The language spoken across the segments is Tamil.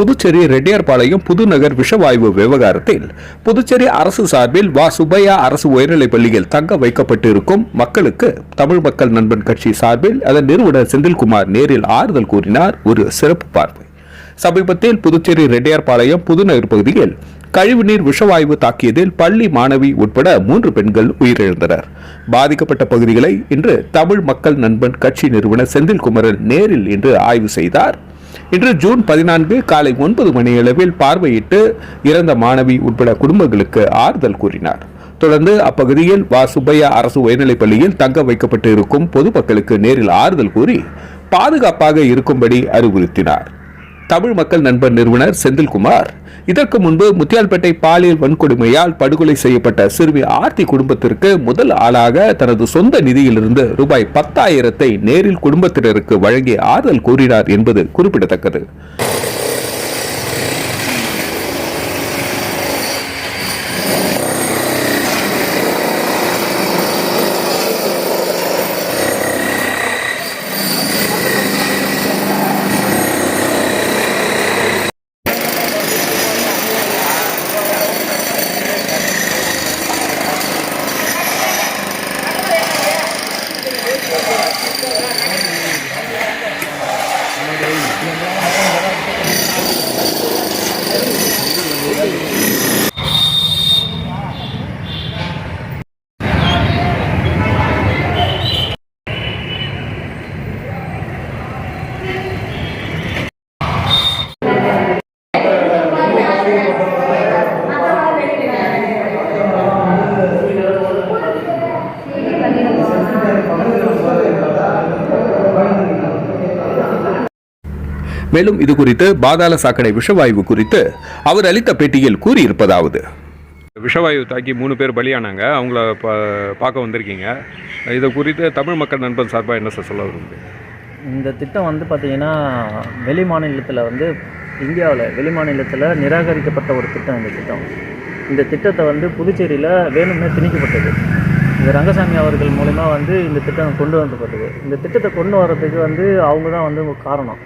புதுச்சேரி ரெட்டியார்பாளையம் புதுநகர் விஷவாயு விவகாரத்தில் புதுச்சேரி அரசு சார்பில் வா. சுப்பையா அரசு உயர்நிலைப் பள்ளியில் தங்க வைக்கப்பட்டிருக்கும் மக்களுக்கு தமிழ் மக்கள் நண்பன் கட்சி சார்பில் அதன் நிறுவனர் செந்தில்குமார் நேரில் ஆறுதல் கூறினார். ஒரு சிறப்பு பார்வை. சமீபத்தில் புதுச்சேரி ரெட்டியார்பாளையம் புதுநகர் பகுதியில் கழிவுநீர் விஷவாயு தாக்கியதில் பள்ளி மாணவி உட்பட மூன்று பெண்கள் உயிரிழந்தனர். பாதிக்கப்பட்ட பகுதிகளை இன்று தமிழ் மக்கள் நண்பன் கட்சி நிறுவனர் செந்தில்குமரன் நேரில் இன்று ஆய்வு செய்தார். இன்று ஜூன் பதினான்கு காலை ஒன்பது மணியளவில் பார்வையிட்டு இறந்த மாணவி உட்பட குடும்பங்களுக்கு ஆறுதல் கூறினார். தொடர்ந்து அப்பகுதியில் வா சுப்பையா அரசு உயர்நிலைப் பள்ளியில் தங்க வைக்கப்பட்டு இருக்கும் பொதுமக்களுக்கு நேரில் ஆறுதல் கூறி பாதுகாப்பாக இருக்கும்படி அறிவுறுத்தினார். தமிழ் மக்கள் நண்பர் நிறுவனர் செந்தில்குமார். இதற்கு முன்பு முத்தியால்பேட்டை பாலியல் வன்கொடுமையால் படுகொலை செய்யப்பட்ட சிறுமி ஆர்த்தி குடும்பத்திற்கு முதல் ஆளாக தனது சொந்த நிதியிலிருந்து ரூபாய் பத்தாயிரத்தை நேரில் குடும்பத்தினருக்கு வழங்கி ஆறுதல் கூறினார் என்பது குறிப்பிடத்தக்கது. மேலும் இது குறித்து பாதாள சாக்கடை விஷவாயு குறித்து அவர் அளித்த பேட்டியில் கூறியிருப்பதாவது. விஷவாயு தாக்கி மூணு பேர் பலியானாங்க. அவங்கள பா பார்க்க வந்திருக்கீங்க. இதை குறித்து தமிழ் மக்கள் நண்பன் சார்பாக என்ன சார் சொல்ல விரும்புறீங்க? இந்த திட்டம் வந்து பார்த்திங்கன்னா வெளி மாநிலத்தில் வந்து இந்தியாவில் வெளி மாநிலத்தில் நிராகரிக்கப்பட்ட ஒரு திட்டம் இந்த திட்டம். இந்த திட்டத்தை வந்து புதுச்சேரியில் வேணும்னே திணிக்கப்பட்டது. இந்த ரங்கசாமி அவர்கள் மூலிமா வந்து இந்த திட்டம் கொண்டு வந்தப்பட்டது இந்த திட்டத்தை கொண்டு வர்றதுக்கு வந்து அவங்க தான் வந்து காரணம்.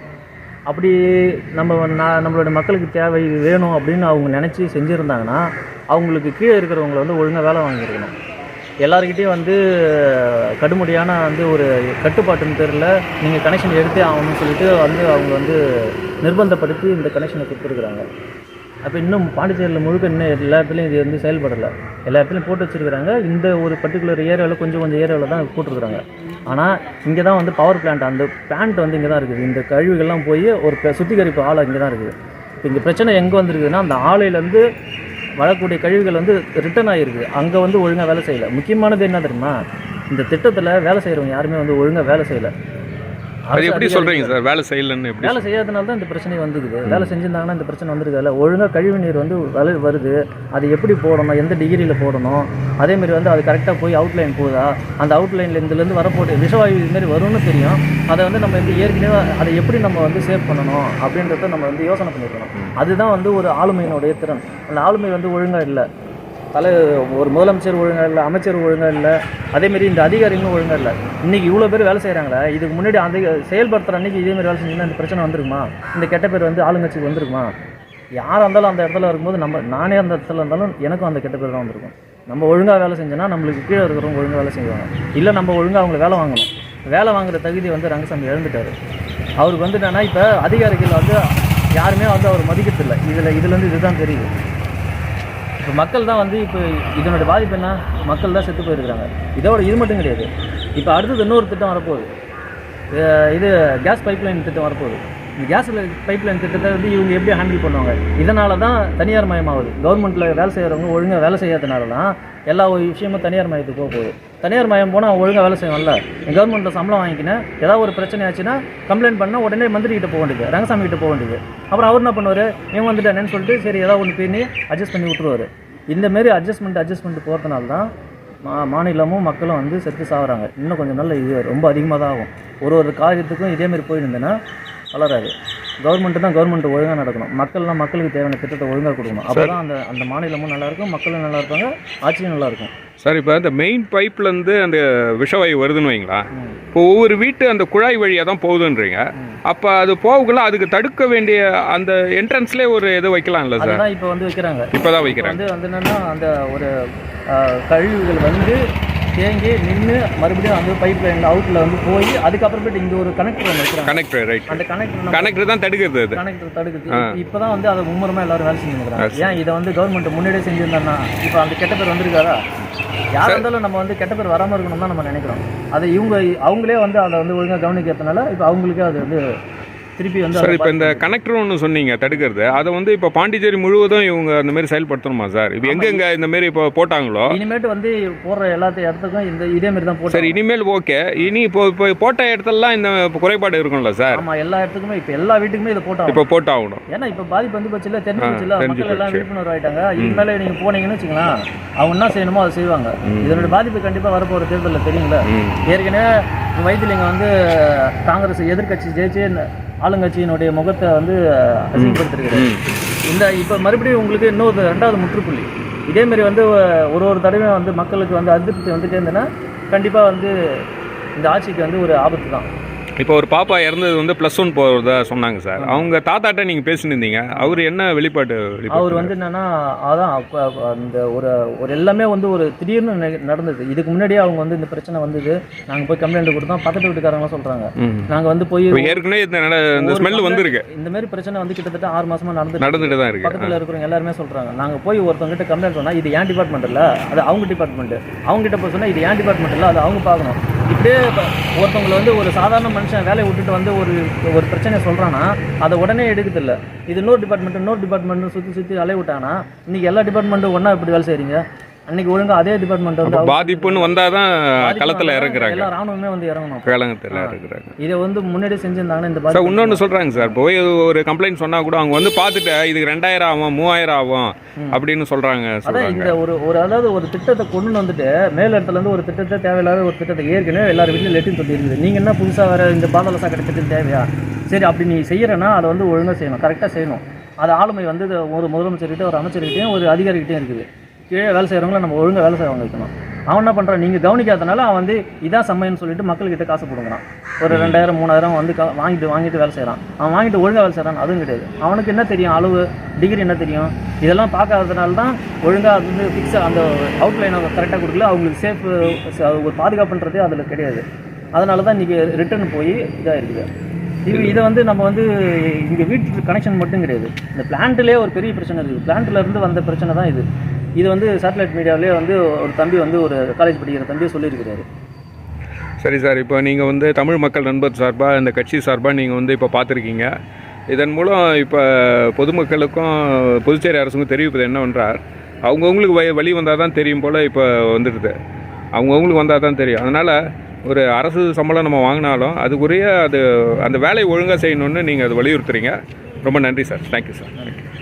அப்படி நம்ம நான் நம்மளுடைய மக்களுக்கு தேவை இது வேணும் அப்படின்னு அவங்க நினச்சி செஞ்சுருந்தாங்கன்னா அவங்களுக்கு கீழே இருக்கிறவங்கள வந்து ஒழுங்காக வேலை வாங்கியிருக்கணும். எல்லாருக்கிட்டேயும் வந்து கடுமுடியான வந்து ஒரு கட்டுப்பாட்டுன்னு தெரியல. நீங்கள் கனெக்ஷன் எடுத்தே ஆகணும்னு சொல்லிட்டு வந்து அவங்க வந்து நிர்பந்தப்படுத்தி இந்த கனெக்ஷனை கொடுத்துருக்குறாங்க. அப்போ இன்னும் பாண்டிச்சேரியில் முழுக்க இன்னும் எல்லா இடத்துலையும் இது வந்து செயல்படலை. எல்லா இடத்துலையும் போட்டு வச்சுருக்குறாங்க. இந்த ஒரு பர்டிகுலர் ஏரியாவில் கொஞ்சம் கொஞ்சம் ஏரியாவில் தான் போட்டுருக்குறாங்க. ஆனால் இங்கே தான் வந்து பவர் பிளான்ட் அந்த பிளான்ட் வந்து இங்கே தான் இருக்குது. இந்த கழிவுகள்லாம் போய் ஒரு சுத்திகரிப்பு ஆலை இங்கே தான் இருக்குது. இப்போ இங்கே பிரச்சனை எங்கே வந்திருக்குதுன்னா அந்த ஆலையிலேருந்து வரக்கூடிய கழிவுகள் வந்து ரிட்டர்ன் ஆகிருக்கு அங்கே வந்து ஒழுங்காக வேலை செய்யலை. முக்கியமானது என்ன தெரியுமா? இந்த திட்டத்தில் வேலை செய்கிறவங்க யாருமே வந்து ஒழுங்காக வேலை செய்யலை. அது எப்படி சொல்கிறீங்க சார்? வேலை செய்யலைன்னு எப்படி வேலை செய்யாதனால தான் இந்த பிரச்சனை வந்துக்குது வேலை செஞ்சிருந்தாங்கன்னா இந்த பிரச்சனை வந்திருக்காதுல்ல ஒழுங்காக கழிவு நீர் வந்து வரு வருது. அது எப்படி போடணும்? எந்த டிகிரியில் போடணும்? அதேமாரி வந்து அது கரெக்டாக போய் அவுட்லைன் போகுதா அந்த அவுட்லைனில் இதுலேருந்து வரப்போட்டு விஷவாயு இதுமாரி வரும்னு தெரியும். அதை வந்து நம்ம வந்து ஏற்கனவே அதை எப்படி நம்ம வந்து சேவ் பண்ணணும்? அப்படின்றத நம்ம வந்து யோசனை பண்ணியிருக்கணும் அதுதான் வந்து ஒரு ஆளுமையினுடைய திறன். அந்த ஆளுமை வந்து ஒழுங்காக இல்லை. தலை ஒரு முதலமைச்சர் ஒழுங்காக இல்லை அமைச்சர் ஒழுங்காக இல்லை அதேமாரி இந்த அதிகாரிகளும் ஒழுங்காக இல்லை. இன்றைக்கி இவ்வளோ பேர் வேலை செய்கிறாங்களே இதுக்கு முன்னாடி அந்த செயல்படுத்துகிற அன்றைக்கி இதேமாரி வேலை செஞ்சுன்னா இந்த பிரச்சனை வந்துருக்குமா? இந்த கெட்ட பேர் வந்து ஆளுங்கட்சிக்கு வந்துருக்குமா? யாராக இருந்தாலும் அந்த இடத்துல இருக்கும்போது நம்ம நானே அந்த இடத்துல இருந்தாலும் எனக்கும் அந்த கெட்ட பேர் தான் வந்திருக்கும். நம்ம ஒழுங்காக வேலை செஞ்சோன்னா நம்மளுக்கு கீழே இருக்கிறவங்க ஒழுங்காக வேலை செய்வாங்க. இல்லை நம்ம ஒழுங்காக அவங்கள வேலை வாங்கணும். வேலை வாங்குற தகுதி வந்து ரங்கசாமி இழந்துட்டார். அவருக்கு வந்து இப்போ அதிகாரிகள் வந்து யாருமே வந்து அவர் மதிக்கிறதில்லை. இதில் இதுலேருந்து இதுதான் தெரியுது. இப்போ மக்கள் தான் வந்து இப்போ இதனோட பாதிப்பு என்ன? மக்கள் தான் செத்து போயிருக்கிறாங்க. இதோட இது மட்டும் கிடையாது. இப்போ அடுத்தது இன்னொரு திட்டம் வரப்போகுது. இது கேஸ் பைப்லைன் திட்டம் வரப்போகுது. இந்த கேஸ் பைப்லைன் திட்டத்தை வந்து இவங்க எப்படி ஹேண்டில் பண்ணுவாங்க? இதனால தான் தனியார் மயமாகுது. கவர்மெண்ட்டில் வேலை செய்கிறவங்க ஒழுங்காக வேலை செய்யாதனால தான் எல்லா ஒரு விஷயமும் தனியார் மயத்துக்கு போக போகுது. தனியார் மயம் போனால் அவன் ஒழுங்காக வேலை செய்வான்ல கவர்மெண்ட்டில் சம்பளம் வாங்கிக்கினேன் ஏதாவது ஒரு பிரச்சனை ஆச்சுன்னா கம்ப்ளைண்ட் பண்ணால் உடனே மந்திரி கிட்ட போக வேண்டியது ரங்கசாமி கிட்ட போக வேண்டியது. அப்புறம் அவர் என்ன பண்ணுவார்? இவன் வந்துட்டானேன்னு சொல்லிட்டு சரி ஏதாவது ஒன்று பண்ணி அட்ஜஸ்ட் பண்ணி விட்டுருவாரு. இந்த மாரி அட்ஜஸ்ட்மெண்ட் அட்ஜஸ்ட்மெண்ட் போகிறதுனால தான் மா மாநிலமும் மக்களும் வந்து செத்து சாகுறாங்க இன்னும் கொஞ்சம் நல்ல இது ரொம்ப அதிகமாக தான் ஆகும். ஒரு ஒரு காரியத்துக்கும் இதேமாரி போயிருந்தேன்னா வளராது. கவர்மெண்ட்டு தான் கவர்மெண்ட் ஒழுங்காக நடக்கணும். மக்கள்லாம் மக்களுக்கு தேவையான திட்டத்தை ஒழுங்காக கொடுக்கணும். அப்போ தான் அந்த அந்த மாநிலமும் நல்லா இருக்கும் மக்களும் நல்லா இருப்பாங்க ஆட்சியும் நல்லா இருக்கும் சார் இப்போ இந்த மெயின் பைப்லேருந்து அந்த விஷவாயு வருதுன்னு வைங்களா? இப்போ ஒவ்வொரு வீட்டு அந்த குழாய் வழியாக தான் போகுதுன்றீங்க. அப்போ அது போகக்குள்ள அதுக்கு தடுக்க வேண்டிய அந்த என்ட்ரன்ஸ்லேயே ஒரு இது வைக்கலாம்ல சார் இப்போ வந்து வைக்கிறாங்க. இப்போ தான் வைக்கிறாங்க வந்து என்னன்னா அந்த ஒரு கழிவுகள் வந்து தேங்கி நின்று மறுபடியும் அந்த பைப் லைன் அவுட்ல வந்து போய் அதுக்கப்புறமேட்டு இங்க ஒரு கனெக்டர் ஒன்று கனெக்டர் ரைட் அந்த கனெக்டர் கனெக்டர் தான் தடுக்கிறது அது. கனெக்டர் தடுக்குது. இப்ப- இப்பதான் வந்து அதை மும்முரமா எல்லாரும் வேலை செஞ்சுருக்காங்க ஏன் இதை வந்து கவர்மெண்ட் முன்னாடியே செஞ்சிருந்தாங்கன்னா இப்போ அந்த கெட்ட பேர் வந்திருக்காரா யாரா இருந்தாலும் நம்ம வந்து கெட்ட பேர் வராம இருக்கணும் தான் நம்ம நினைக்கிறோம். அதை இவங்க அவங்களே வந்து அதை வந்து ஒழுங்கா கவனிக்கிறதுனால இப்போ அவங்களுக்கே அது வந்து திருப்பி வந்து சார் இப்போ இந்த கனெக்டர் ஒன்று சொன்னீங்க தடுக்கிறது. அதை வந்து இப்போ பாண்டிச்சேரி முழுவதும் இவங்க அந்த மாதிரி செயல்படுத்தணுமா சார்? இப்போ எங்கெங்க இந்த மாதிரி இப்போ போட்டாங்களோ? இனிமேட்டு வந்து போடுற எல்லாத்த இடத்துக்கும் இந்த இதே மாதிரி தான் போட்டு சரி இனிமேல் ஓகே. இனி இப்போ இப்போ போட்ட இடத்துலலாம் இந்த குறைபாடு இருக்கும்ல சார்? ஆமா எல்லா இடத்துக்குமே இப்போ எல்லா வீட்டுக்குமே இதை போட்டாங்க இப்போ போட்டாகணும். ஏன்னா இப்போ பாதிப்பு வந்து போச்சுல தெரிஞ்சு போச்சுல மக்கள் எல்லாம். விழிப்புணர்வு ஆயிட்டாங்க. இதுக்கு மேலே நீங்கள் போனீங்கன்னு வச்சுக்கலாம். அவங்க என்ன செய்யணுமோ அதை செய்வாங்க. இதனுடைய பாதிப்பு கண்டிப்பாக வரப்போகிற தேர்தலில் தெரியுங்களா. ஏற்கனவே வைத்திலிங்க வந்து காங்கிரஸ் எதிர்க்கட்சி ஜெயிச்சு ஆளுங்கட்சியினுடைய முகத்தை வந்து அசிங்கப்படுத்திருக்காரு. இந்த இப்போ மறுபடியும் உங்களுக்கு இன்னொரு ரெண்டாவது முற்றுப்புள்ளி. இதே மாதிரி வந்து ஒரு ஒரு தடவையும் வந்து மக்களுக்கு வந்து அதிருப்தி வந்துட்டே இருந்ததுன்னா கண்டிப்பாக வந்து இந்த ஆட்சிக்கு வந்து ஒரு ஆபத்து தான் இப்போ ஒரு பாப்பா இறந்தது வந்து ப்ளஸ் ஒன் போகிறதா சொன்னாங்க சார் அவங்க தாத்தாட்ட நீங்கள் பேசினிருந்தீங்க அவர் என்ன வெளிப்பாடு அவர் வந்து என்னன்னா அதான் அந்த ஒரு ஒரு எல்லாமே வந்து ஒரு திடீர்னு நடந்தது. இதுக்கு முன்னாடியே அவங்க வந்து இந்த பிரச்சனை வந்தது. நாங்கள் போய் கம்ப்ளைண்ட் கொடுத்தோம். பக்கத்து வீட்டுக்காரங்களாம் சொல்கிறாங்க. நாங்கள் வந்து போய் ஏற்கனவே இந்த இந்த ஸ்மெல் வந்திருக்கு. இந்த மாதிரி பிரச்சனை வந்து கிட்டத்தட்ட ஆறு மாசமா நடந்துட்டு நடந்துட்டு தான் இருக்கு. பக்கத்தில் இருக்கிறவங்க எல்லாருமே சொல்கிறாங்க நாங்கள் போய் ஒருத்தவங்ககிட்ட கம்ப்ளைண்ட் சொன்னால் இது ஏன் டிபார்ட்மெண்ட் இல்லை? அது அவங்க டிபார்ட்மெண்ட் அவங்ககிட்ட போய் சொன்னால் இது ஏன் டிபார்ட்மெண்ட் இல்லை? அது அவங்க பார்க்கணும். இப்படியே இப்ப ஒருத்தவங்களை வந்து ஒரு சாதாரண மனுஷன் வேலையை விட்டுட்டு வந்து ஒரு ஒரு பிரச்சனையை சொல்கிறான்னா அதை உடனே எடுக்குதில்ல இது இன்னொரு டிபார்ட்மெண்ட் இன்னொரு டிபார்ட்மெண்ட்டு சுற்றி சுற்றி அலைய விட்டாங்கன்னா இன்னைக்கு எல்லா டிபார்ட்மெண்ட்டும் ஒன்றா இப்படி வேலை செய்கிறீங்க அன்னைக்கு ஒழுங்கா அதே டிபார்ட்மெண்ட் வந்து பாதிப்புன்னு வந்தால் தான் களத்தில் இறங்குறாங்க எல்லா ராணுவமே வந்து இறங்கணும். வேளங்கத்தில் இறங்குறாங்க இதை வந்து முன்னாடி செஞ்சிருந்தாங்கன்னா இந்த சார் இன்னொன்று சொல்கிறாங்க சார். போய் ஒரு கம்ப்ளைண்ட் சொன்னால் கூட அவங்க வந்து பார்த்துட்டு இதுக்கு ரெண்டாயிரம் ஆகும் மூவாயிரம் ஆகும் அப்படின்னு சொல்கிறாங்க அதான் இந்த ஒரு ஒரு அதாவது ஒரு திட்டத்தை கொண்டு வந்துட்டு மேல் இடத்துல இருந்து ஒரு திட்டத்தை தேவையில்லாத ஒரு திட்டத்தை ஏற்கனவே எல்லார் வீட்லையும் லெட்டின் தொட்டி இருக்குது நீங்கள் என்ன புதுசாக வேற இந்த பாதாள சாக்கடை திட்டம் தேவையா? சரி அப்படி நீ செய்யறேன்னா அதை வந்து ஒழுங்காக செய்யணும் கரெக்டாக செய்யணும். அது ஆளுமை வந்து ஒரு முதலமைச்சர்கிட்ட ஒரு அமைச்சர்கிட்டையும் ஒரு அதிகாரிகிட்டையும் இருக்குது. கீழே வேலை செய்கிறவங்கள நம்ம ஒழுங்காக வேலை செய்வாங்க வைக்கணும் அவன் என்ன பண்ணுறான் நீங்கள் கவனிக்காதனால அவன் வந்து இதான் சமையல்னு சொல்லிட்டு மக்கள்கிட்ட காசு கொடுக்குறான் ஒரு ரெண்டாயிரம் மூணாயிரம் வந்து கா- வாங்கிட்டு வாங்கிட்டு வேலை செய்கிறான் அவன் வாங்கிட்டு ஒழுங்காக வேலை செய்கிறான் அதுவும் கிடையாது. அவனுக்கு என்ன தெரியும்? அளவு டிகிரி என்ன தெரியும்? இதெல்லாம் பார்க்காததுனால தான் ஒழுங்காக அது வந்து ஃபிக்ஸாக அந்த அவுட்லைனை கரெக்டாக கொடுக்கல. அவங்களுக்கு சேஃப் ஒரு பாதுகாப்புன்றதே அதில் கிடையாது. அதனால தான் இன்றைக்கி ரிட்டர்ன் போய் இதாக இருக்குது இது இதை வந்து நம்ம வந்து இங்கே வீட்டு கனெக்ஷன் மட்டும் கிடையாது. இந்த பிளான்ட்லேயே ஒரு பெரிய பிரச்சனை இருக்குது. பிளான்ட்ல இருந்து வந்த பிரச்சனை தான் இது. இது வந்து சேட்டலைட் மீடியாவிலே வந்து ஒரு தம்பி வந்து ஒரு காலேஜ் படிக்கிற தம்பியை சொல்லியிருக்கிறாரு. சரி சார் இப்போ நீங்கள் வந்து தமிழ் மக்கள் நண்பர் சார்பாக இந்த கட்சி சார்பாக நீங்கள் வந்து இப்போ பார்த்துருக்கீங்க. இதன் மூலம் இப்போ பொதுமக்களுக்கும் புதுச்சேரி அரசுக்கும் தெரிவிப்பது என்னவென்றால் அவங்கவுங்களுக்கு வய வழி வந்தால் தான் தெரியும் போல் இப்போ வந்துடுது. அவங்கவுங்களுக்கு வந்தால் தான் தெரியும். அதனால் ஒரு அரசு சம்பளம் நம்ம வாங்கினாலும் அதுக்குரிய அது அந்த வேலையை ஒழுங்காக செய்யணும்னு நீங்கள் அது வலியுறுத்துறீங்க. ரொம்ப நன்றி சார். Thank you sir thank you